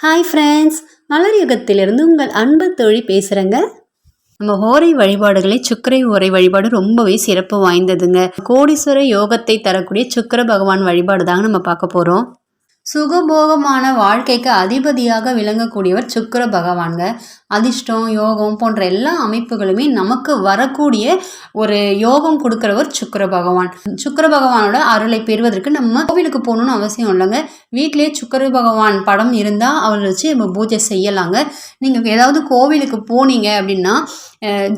Hi friends மலர் யுகத்திலிருந்து உங்கள் அன்பு தோழி பேசுகிறேங்க நம்ம ஹோரை வழிபாடுகளை சுக்கரை ஓரை வழிபாடு ரொம்பவே சிறப்பு வாய்ந்ததுங்க. கோடீஸ்வர யோகத்தை தரக்கூடிய சுக்கர பகவான் வழிபாடு தாங்க நம்ம பார்க்க போகிறோம் சுகபோகமான வாழ்க்கைக்கு அதிபதியாக விளங்கக்கூடியவர் சுக்கர பகவான்க அதிர்ஷ்டம் யோகம் போன்ற எல்லா அமைப்புகளுமே நமக்கு வரக்கூடிய ஒரு யோகம் கொடுக்குறவர் சுக்கர பகவான். சுக்கிர பகவானோட அருளை பெறுவதற்கு நம்ம கோவிலுக்கு போகணும்னு அவசியம் இல்லைங்க. வீட்டிலேயே சுக்கர பகவான் படம் இருந்தால் அவரை வச்சு நம்ம பூஜை செய்யலாங்க. நீங்கள் ஏதாவது கோவிலுக்கு போனீங்க அப்படின்னா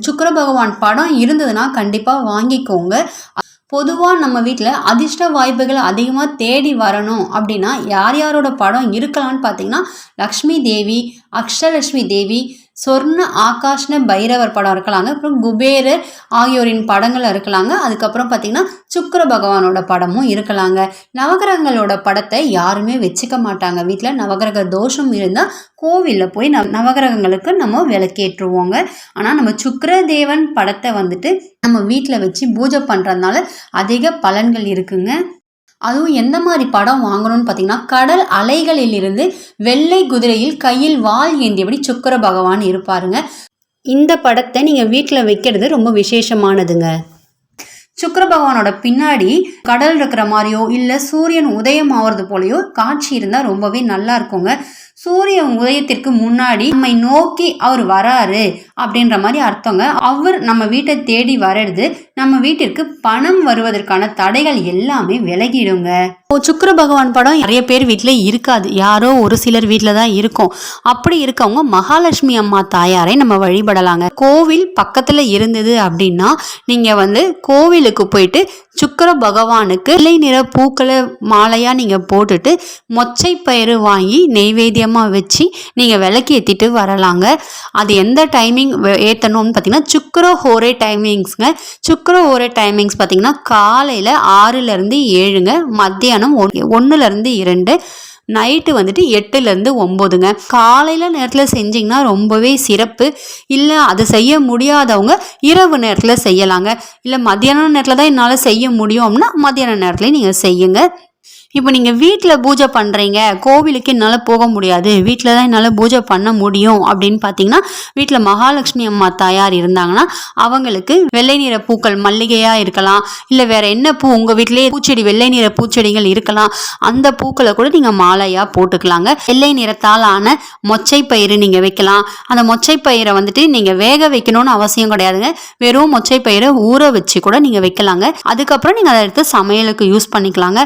சுக்கர பகவான் படம் இருந்ததுன்னா கண்டிப்பாக வாங்கிக்கோங்க. பொதுவாக நம்ம வீட்டில் அதிர்ஷ்ட வாய்ப்புகளை அதிகமாக தேடி வரணும் அப்படின்னா யார் யாரோட படம் இருக்கலாம்னு பார்த்தீங்கன்னா லக்ஷ்மி தேவி அக்ஷலட்சுமி தேவி சொர்ண ஆகாஷ்ன பைரவர் படம் இருக்கலாங்க அப்புறம் குபேரர் ஆகியோரின் படங்கள் இருக்கலாங்க அதுக்கப்புறம் பார்த்தீங்கன்னா சுக்கர பகவானோட படமும் இருக்கலாங்க. நவகிரகங்களோட படத்தை யாருமே வச்சுக்க மாட்டாங்க. வீட்டில் நவகிரக தோஷம் இருந்தால் கோவிலில் போய் நவ நவகிரகங்களுக்கு நம்ம விளக்கேற்றுவோங்க. ஆனால் நம்ம சுக்கரதேவன் படத்தை வந்துட்டு நம்ம வீட்டில் வச்சு பூஜை பண்ணுறதுனால அதிக பலன்கள் இருக்குங்க. அதுவும் எந்த மாதிரி படம் வாங்கணும்னு பார்த்தீங்கன்னா கடல் அலைகளிலிருந்து வெள்ளை குதிரையில் கையில் வாள் ஏந்தியபடி சுக்கிர பகவான் இருப்பாருங்க. இந்த படத்தை நீங்கள் வீட்டில் வைக்கிறது ரொம்ப விசேஷமானதுங்க. சுக்கிர பகவானோட பின்னாடி கடல் இருக்கிற மாதிரியோ இல்லை சூரியன் உதயம் ஆகிறது போலையோ காட்சி இருந்தால் ரொம்பவே நல்லா இருக்குங்க. சூரிய உதயத்திற்கு முன்னாடி நம்மை நோக்கி அவர் வராரு. அப்படின்ற மாதிரி அர்த்தங்க. அவர் நம்ம வீட்டை தேடி வர்றது நம்ம வீட்டிற்கு பணம் வருவதற்கான தடைகள் எல்லாமே விலகிடுங்க. இப்போ சுக்கிர பகவான் படம் நிறைய பேர் வீட்டில் இருக்காது. யாரோ ஒரு சிலர் வீட்டில் தான் இருக்கும். அப்படி இருக்கவங்க மகாலட்சுமி அம்மா தாயாரை நம்ம வழிபடலாங்க. கோவில் பக்கத்தில் இருந்தது அப்படின்னா நீங்கள் வந்து கோவிலுக்கு போயிட்டு சுக்கர பகவானுக்கு இலை நிற பூக்களை மாலையாக நீங்கள் போட்டுட்டு மொச்சை பயிறு வாங்கி நெய்வேத்தியமாக வச்சு நீங்கள் விளக்கு ஏற்றிட்டு வரலாங்க. அது எந்த டைமிங் ஏற்றணும்னு பார்த்தீங்கன்னா சுக்கர ஹோரே டைமிங்ஸ்ங்க சுக்கர ஹோரே டைமிங்ஸ் பார்த்தீங்கன்னா காலையில் ஆறுலேருந்து ஏழுங்க மத்தியானம் ஒன் ஒன்றுலேருந்து இரண்டு நைட்டு வந்துட்டு எட்டுலேருந்து ஒம்போதுங்க. காலையில் நேரத்தில் செஞ்சிங்கன்னா ரொம்பவே சிறப்பு. இல்லை அது செய்ய முடியாதவங்க இரவு நேரத்தில் செய்யலாங்க. இல்லை மத்தியான நேரத்தில் தான் என்னால் செய்ய முடியும் அப்படின்னா மத்தியான நேரத்துலேயே நீங்கள் செய்யுங்க. இப்போ நீங்கள் வீட்டில் பூஜை பண்ணுறீங்க கோவிலுக்கு என்னால் போக முடியாது. வீட்டில் தான் என்னால் பூஜை பண்ண முடியும் அப்படின்னு பார்த்தீங்கன்னா வீட்டில் மகாலட்சுமி அம்மா தாயார் இருந்தாங்கன்னா அவங்களுக்கு வெள்ளை நிற பூக்கள் மல்லிகையாக இருக்கலாம். இல்லை வேறு என்ன பூ உங்கள் வீட்டிலேயே பூச்செடி வெள்ளை நிற பூச்செடிகள் இருக்கலாம். அந்த பூக்களை கூட நீங்கள் மாலையாக போட்டுக்கலாங்க. வெள்ளை நிறத்தால் ஆன மொச்சை பயிறு நீங்கள் வைக்கலாம். அந்த மொச்சை பயிரை வந்துட்டு நீங்கள் வேக வைக்கணும்னு அவசியம் கிடையாதுங்க. வெறும் மொச்சை பயிரை ஊற வச்சு கூட நீங்கள் வைக்கலாங்க. அதுக்கப்புறம் நீங்கள் அதை எடுத்து சமையலுக்கு யூஸ் பண்ணிக்கலாங்க.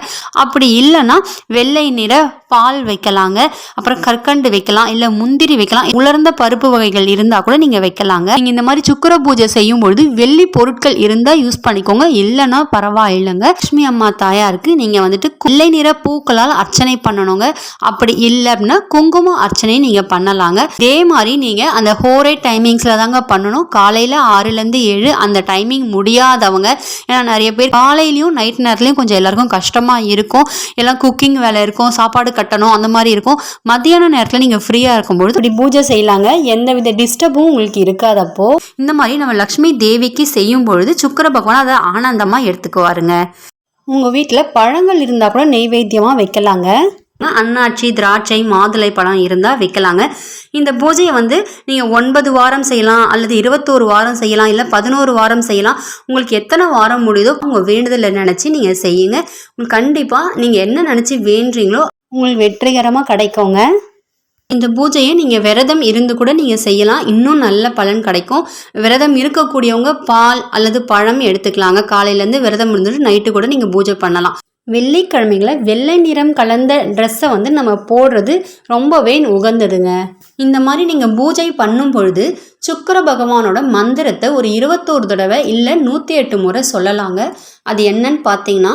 அப்படி இல்லைன்னா வெள்ளை நிற பால் வைக்கலாங்க. அப்புறம் கற்கண்டு வைக்கலாம் இல்லை முந்திரி வைக்கலாம். உலர்ந்த பருப்பு வகைகள் இருந்தால் கூட நீங்கள் வைக்கலாங்க. நீங்கள் இந்த மாதிரி சுக்கர பூஜை செய்யும் பொழுது வெள்ளி பொருட்கள் இருந்தால் யூஸ் பண்ணிக்கோங்க. இல்லைன்னா பரவாயில்லைங்க. லட்சுமி அம்மா தாயாருக்கு நீங்கள் வந்துட்டு கொள்ளை நிற பூக்களால் அர்ச்சனை பண்ணணுங்க. அப்படி இல்லை அப்படின்னா குங்கும அர்ச்சனை நீங்கள் பண்ணலாங்க. இதே மாதிரி நீங்கள் அந்த ஹோரே டைமிங்ஸில் தாங்க பண்ணணும். காலையில் ஆறுலேருந்து ஏழு அந்த டைமிங் முடியாதவங்க. ஏன்னா நிறைய பேர் காலையிலையும் நைட் நேரத்துலையும் கொஞ்சம் எல்லாருக்கும் கஷ்டமாக இருக்கும். எல்லாம் குக்கிங் வேலை இருக்கும் சாப்பாடு கட்டணும் அந்த மாதிரி இருக்கும். மத்தியான நேரத்தில் நீங்கள் ஃப்ரீயாக இருக்கும்பொழுது இப்படி பூஜை செய்யலாங்க. எந்தவித டிஸ்டர்பும் உங்களுக்கு இருக்காதப்போ. இந்த மாதிரி நம்ம லக்ஷ்மி தேவிக்கு செய்யும் பொழுது சுக்கர பகவான் அதை ஆனந்தமாக எடுத்துக்குவாருங்க. உங்கள் வீட்டில் பழங்கள் இருந்தால் கூட நெய்வேத்தியமாக வைக்கலாங்க. அன்னாட்சி திராட்சை மாதுளை பழம் இருந்தால் வைக்கலாங்க. இந்த பூஜையை வந்து நீங்கள் ஒன்பது வாரம் செய்யலாம் அல்லது இருபத்தோரு வாரம் செய்யலாம் இல்லை பதினோரு வாரம் செய்யலாம். உங்களுக்கு எத்தனை வாரம் முடியுதோ உங்கள் வேண்டுதலை நினச்சி நீங்கள் செய்யுங்க. உங்களுக்கு கண்டிப்பாக நீங்கள் என்ன நினச்சி வேண்டுறீங்களோ உங்களுக்கு வெற்றிகரமாக கிடைக்குங்க. இந்த பூஜையை நீங்கள் விரதம் இருந்து கூட நீங்கள் செய்யலாம். இன்னும் நல்ல பலன் கிடைக்கும். விரதம் இருக்கக்கூடியவங்க பால் அல்லது பழம் எடுத்துக்கலாங்க. காலையிலேருந்து விரதம் இருந்துட்டு நைட்டு கூட நீங்கள் பூஜை பண்ணலாம். வெள்ளிக்கிழமைகளை வெள்ளை நிறம் கலந்த ட்ரெஸ்ஸை வந்து நம்ம போடுறது ரொம்பவே உகந்ததுங்க. இந்த மாதிரி நீங்கள் பூஜை பண்ணும் பொழுது சுக்கிர பகவானோட மந்திரத்தை ஒரு இருபத்தோரு தடவை இல்லை நூற்றி எட்டு முறை சொல்லலாங்க. அது என்னன்னு பார்த்தீங்கன்னா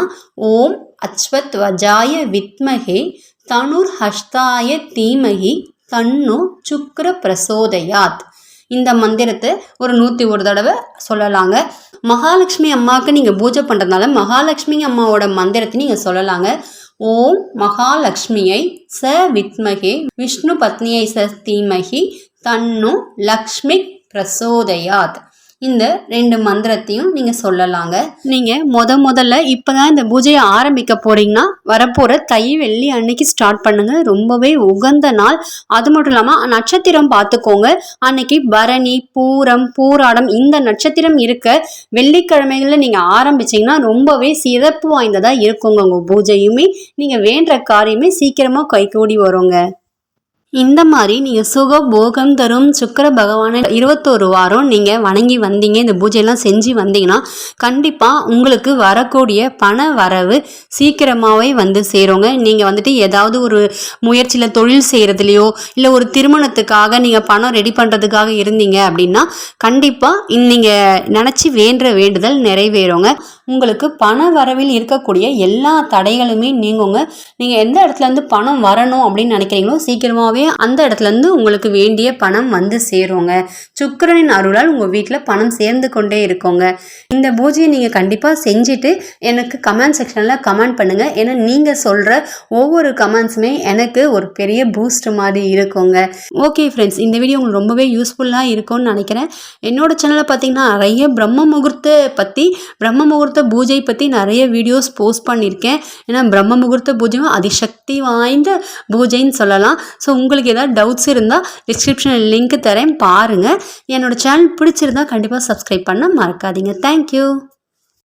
ஓம் அஸ்வத் வஜாய வித்மகே தனுர் ஹஷ்தாய தீமகி தன்னு சுக்ர பிரசோதயாத் இந்த மந்திரத்தை ஒரு நூற்றி ஒரு தடவை சொல்லலாங்க. மகாலட்சுமி அம்மாவுக்கு நீங்கள் பூஜை பண்ணுறதுனால மகாலட்சுமி அம்மாவோட மந்திரத்தை நீங்கள் சொல்லலாங்க. ஓம் மகாலட்சுமியை ச வித்மகே விஷ்ணு பத்னியை ச தீமகி தன்னு லக்ஷ்மி பிரசோதயாத். இந்த ரெண்டு மந்திரத்தையும் நீங்கள் சொல்லலாங்க. நீங்கள் முத முதல்ல இப்போ தான் இந்த பூஜையை ஆரம்பிக்க போறீங்கன்னா வரப்போகிற தை வெள்ளி அன்னைக்கு ஸ்டார்ட் பண்ணுங்க. ரொம்பவே உகந்த நாள். அது மட்டும் இல்லாமல் நட்சத்திரம் பார்த்துக்கோங்க. அன்னைக்கு பரணி பூரம் பூராடம் இந்த நட்சத்திரம் இருக்க வெள்ளிக்கிழமைகளில் நீங்கள் ஆரம்பிச்சீங்கன்னா ரொம்பவே சிறப்பு வாய்ந்ததாக இருக்குங்க உங்கள் பூஜையுமே. நீங்கள் வேண்டுற காரியமே சீக்கிரமாக கைகூடி வருங்க. இந்த மாதிரி நீங்கள் சுக போகம் தரும் சுக்கிர பகவானை இருபத்தோரு வாரம் நீங்கள் வணங்கி வந்தீங்க இந்த பூஜையெல்லாம் செஞ்சு வந்தீங்கன்னா கண்டிப்பாக உங்களுக்கு வரக்கூடிய பண வரவு சீக்கிரமாகவே வந்து சேருங்க. நீங்கள் வந்துட்டு ஏதாவது ஒரு முயற்சியில் தொழில் செய்கிறதுலையோ இல்லை ஒரு திருமணத்துக்காக நீங்கள் பணம் ரெடி பண்ணுறதுக்காக இருந்தீங்க அப்படின்னா கண்டிப்பாக நீங்கள் நினச்சி வேண்டுற வேண்டுதல் நிறைவேறுங்க. உங்களுக்கு பண வரவில் இருக்கக்கூடிய எல்லா தடைகளுமே நீங்குங்க. நீங்கள் எந்த இடத்துலேருந்து பணம் வரணும் அப்படின்னு நினைக்கிறீங்களோ சீக்கிரமாகவே அந்த இடத்துலேருந்து உங்களுக்கு வேண்டிய பணம் வந்து சேருங்க. சுக்கரனின் அருளால் உங்கள் வீட்டில் பணம் சேர்ந்து கொண்டே இருக்கோங்க. இந்த பூஜையை நீங்கள் கண்டிப்பாக செஞ்சுட்டு எனக்கு கமெண்ட் செக்ஷனில் கமெண்ட் பண்ணுங்கள் ஏன்னா நீங்கள் சொல்கிற ஒவ்வொரு கமெண்ட்ஸுமே எனக்கு ஒரு பெரிய பூஸ்ட் மாதிரி இருக்குங்க. ஓகே ஃப்ரெண்ட்ஸ் இந்த வீடியோ உங்களுக்கு ரொம்பவே யூஸ்ஃபுல்லாக இருக்கும்னு நினைக்கிறேன். என்னோட சேனலில் பார்த்தீங்கன்னா நிறைய பிரம்ம முகூர்த்த பற்றி பிரம்ம முகூர்த்த பூஜை பற்றி நிறைய வீடியோஸ் போஸ்ட் பண்ணியிருக்கேன் ஏன்னா பிரம்ம முகூர்த்த பூஜையும் அதிசக்தி வாய்ந்த பூஜைன்னு சொல்லலாம். ஸோ உங்களுக்கு ஏதாவது டவுட்ஸ் இருந்தால் டிஸ்கிரிப்ஷனில் லிங்க் தரேன் பாருங்கள் என்னோட சேனல் பிடிச்சிருந்தா கண்டிப்பாக சப்ஸ்கிரைப் பண்ண மறக்காதீங்க. தேங்க்யூ